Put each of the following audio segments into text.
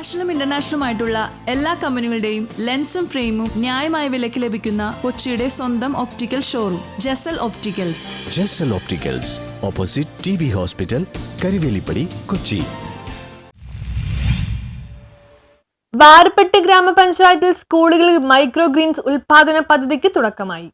നാഷണലും ഇന്റർനാഷണലും ആയിട്ടുള്ള എല്ലാ കമ്പനികളുടെയും ലെൻസും ഫ്രെയിമും ന്യായമായ വിലയ്ക്ക് ലഭിക്കുന്ന കൊച്ചിയുടെ സ്വന്തം optical showroom Jasal opticals Jasal opticals opposite T B hospital Karuvelippady Kochi Varappetty ഗ്രാമപഞ്ചായത്തിൽ സ്കൂളുകളിൽ മൈക്രോ ഗ്രീൻസ് ഉൽപാദന പദ്ധതിക്ക് തുടക്കമായി.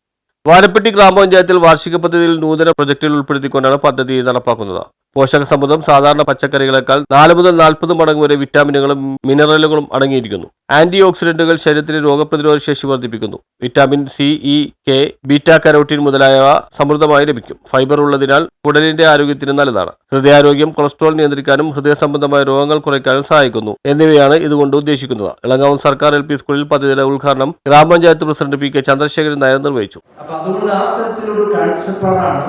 വാരപ്പെട്ടി ഗ്രാമപഞ്ചായത്തിൽ വാർഷിക പദ്ധതിയിൽ നൂതന പ്രൊജക്ടുകൾ ഉൾപ്പെടുത്തിക്കൊണ്ടാണ് പദ്ധതി നടപ്പാക്കുന്നത്. പോഷക സമൃദ്ധം സാധാരണ പച്ചക്കറികളെക്കാൾ നാല് മുതൽ നാൽപ്പത് മടങ്ങ് വരെ വിറ്റാമിനുകളും മിനറലുകളും അടങ്ങിയിരിക്കുന്നു. ആന്റി ഓക്സിഡന്റുകൾ ശരീരത്തിന് രോഗപ്രതിരോധ ശേഷി വർദ്ധിപ്പിക്കുന്നു. Vitamin C E K beta carotene മുതലായവ സമൃദ്ധമായി ലഭിക്കും. ഫൈബർ ഉള്ളതിനാൽ കുടലിന്റെ ആരോഗ്യത്തിന് നല്ലതാണ്. ഹൃദയാരോഗ്യം കൊളസ്ട്രോൾ നിയന്ത്രിക്കാനും ഹൃദയ സംബന്ധമായ രോഗങ്ങൾ കുറയ്ക്കാനും സഹായിക്കുന്നു. എന്നിവയാണ് ഇതുകൊണ്ട് ഉദ്ദേശിക്കുന്നത്. ഇളങ്ങാവൻ സർക്കാർ എൽ പി സ്കൂളിൽ പദ്ധതിയുടെ ഉദ്ഘാടനം ഗ്രാമപഞ്ചായത്ത് president P K Chandrasekharan Nair നിർവഹിച്ചു. അപ്പൊ അതുകൊണ്ട് ആ തരത്തിലൊരു കാഴ്ചപ്പാടാണ്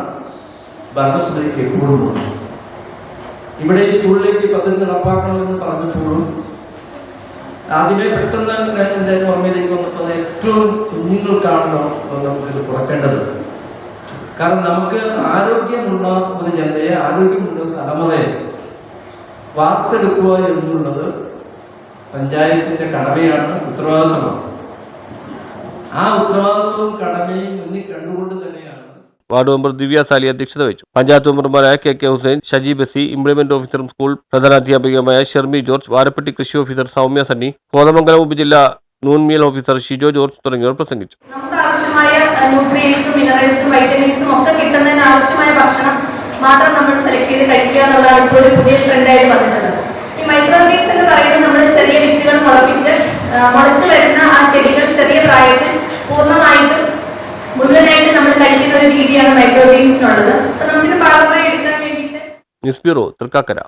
ഭരണസമിതിക്ക് എപ്പോഴും. ഇവിടെ സ്കൂളിലേക്ക് പദ്ധതി നടപ്പാക്കണമെന്ന് പറഞ്ഞപ്പോഴും ആദ്യമേ പെട്ടെന്ന് ഞാൻ എന്റെ ഓർമ്മയിലേക്ക് വന്നപ്പോൾ അത് ഏറ്റവും കുഞ്ഞുങ്ങൾക്കാണല്ലോ നമുക്കിത് കുറക്കേണ്ടത്. കാരണം നമുക്ക് ആരോഗ്യമുള്ള ഒരു ജനതയെ ആരോഗ്യമുള്ള ഒരു തലമുറയെ വാർത്തെടുക്കുക എന്നുള്ളത് പഞ്ചായത്തിന്റെ കടമയാണ് ഉത്തരവാദിത്തമാണ് ആ ഉത്തരവാദിത്വവും കടമയും മുന്നിൽ കണ്ടുകൊണ്ട് വാർഡ് മെമ്പർ ദിവ്യ സാലി അധ്യക്ഷത വഹിച്ചു. പഞ്ചായത്ത് മെമ്പർമാരായ K K Hussain Shaji ബസി implement officer school പ്രധാനാധ്യാപികമായ ഷെർമി ജോർജ് വാരപ്പെട്ടി കൃഷി ഓഫീസർ സൗമ്യ സണ്ണി കോതമംഗലം ഉപജില്ലാ നൂൻമിയൽ ഓഫീസർ ഷിജോ ജോർജ് തുടങ്ങിയവർ പ്രസംഗിച്ചു. വൈറ്റമിൻസും ഒക്കെ കിട്ടുന്നതിന് ആവശ്യമായ ഭക്ഷണം മാത്രം നമ്മൾ സെലക്ട് ചെയ്ത് കഴിക്കുക എന്നുള്ളതാണ് ഇപ്പോൾ ഒരു പുതിയ ട്രെൻഡായിട്ട് വന്നിട്ടുള്ളത്. ഈ മൈക്രോഗ്രീൻസ് എന്ന് പറയുന്നത് നമ്മൾ ചെറിയ വിത്തുകൾ മുളപ്പിച്ച് മുളച്ചു ന്യൂസ് ബ്യൂറോ തൃക്കാക്കര.